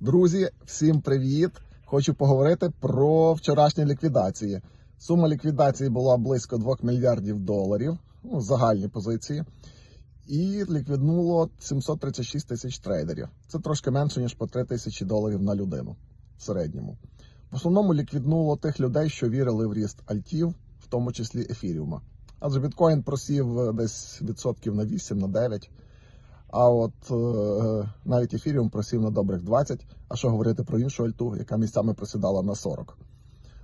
Друзі, всім привіт! Хочу поговорити про вчорашні ліквідації. Сума ліквідації була близько 2 мільярдів доларів, ну, загальні позиції, і ліквіднуло 736 тисяч трейдерів. Це трошки менше, ніж по 3 тисячі доларів на людину в середньому. В основному ліквіднуло тих людей, що вірили в ріст альтів, в тому числі ефіріума. Адже біткоін просів е, десь відсотків на 8, на 9. А от е, навіть ефіріум просів на добрих 20, а що говорити про іншу альту, яка місцями просідала на 40.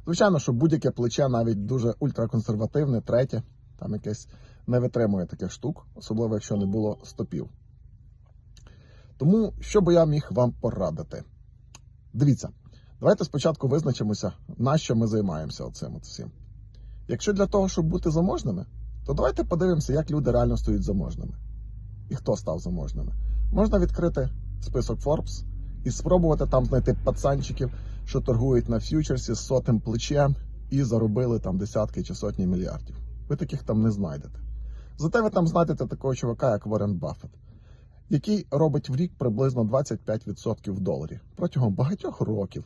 Звичайно, що будь-яке плече, навіть дуже ультраконсервативне, третє, там якесь не витримує таких штук, особливо якщо не було стопів. Тому що би я міг вам порадити? Дивіться, давайте спочатку визначимося, на що ми займаємося оцим от. Якщо для того, щоб бути заможними, то давайте подивимося, як люди реально стають заможними і хто став заможними. Можна відкрити список Forbes і спробувати там знайти пацанчиків, що торгують на ф'ючерсі з сотим плечем і заробили там десятки чи сотні мільярдів. Ви таких там не знайдете. Зате ви там знайдете такого чувака, як Warren Buffett, який робить в рік приблизно 25% в доларі протягом багатьох років.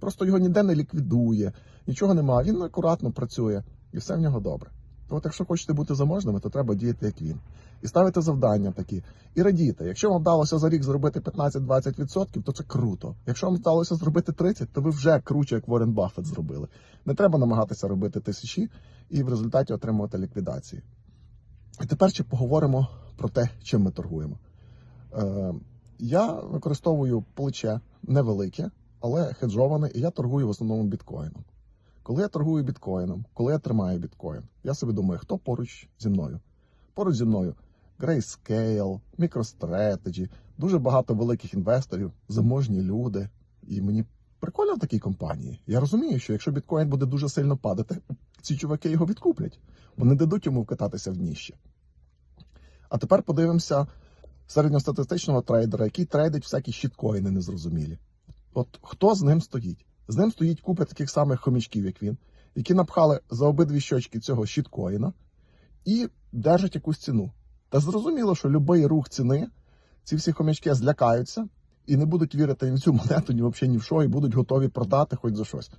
Просто його ніде не ліквідує, нічого немає. Він акуратно працює і все в нього добре. От якщо хочете бути заможними, то треба діяти як він. І ставити завдання такі. І радіти. Якщо вам вдалося за рік зробити 15-20%, то це круто. Якщо вам вдалося зробити 30%, то ви вже круче, як Ворен Баффет зробили. Не треба намагатися робити тисячі і в результаті отримувати ліквідації. І тепер ще поговоримо про те, чим ми торгуємо. Е, я використовую плече невелике, але хеджоване, і я торгую в основному біткоїном. Коли я торгую біткоїном, коли я тримаю біткоін, я собі думаю, хто поруч зі мною? Поруч зі мною Grayscale, MicroStrategy, дуже багато великих інвесторів, заможні люди. І мені прикольно в такій компанії. Я розумію, що якщо біткоін буде дуже сильно падати, ці чуваки його відкуплять, бо не дадуть йому вкататися в ніще. А тепер подивимося середньостатистичного трейдера, який трейдить всякі щіткоїни незрозумілі. От хто з ним стоїть? З ним стоїть купа таких самих хомячків, як він, які напхали за обидві щочки цього щіткоїна і держать якусь ціну. Та зрозуміло, що будь-який рух ціни, ці всі хомячки злякаються і не будуть вірити ні в цю монету, ні взагалі ні в що, і будуть готові продати хоч за щось.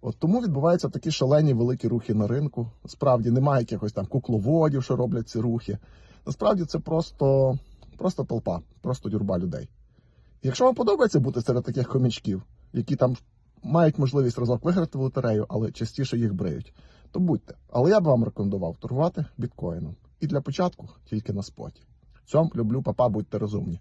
От тому відбуваються такі шалені великі рухи на ринку. Справді немає якихось там кукловодів, що роблять ці рухи. Насправді це просто, просто толпа, просто юрба людей. Якщо вам подобається бути серед таких хомячків, які там мають можливість разок виграти в лотерею, але частіше їх бриють, то будьте. Але я б вам рекомендував торгувати біткоїном. І для початку тільки на споті. Цьом люблю, папа, будьте розумні.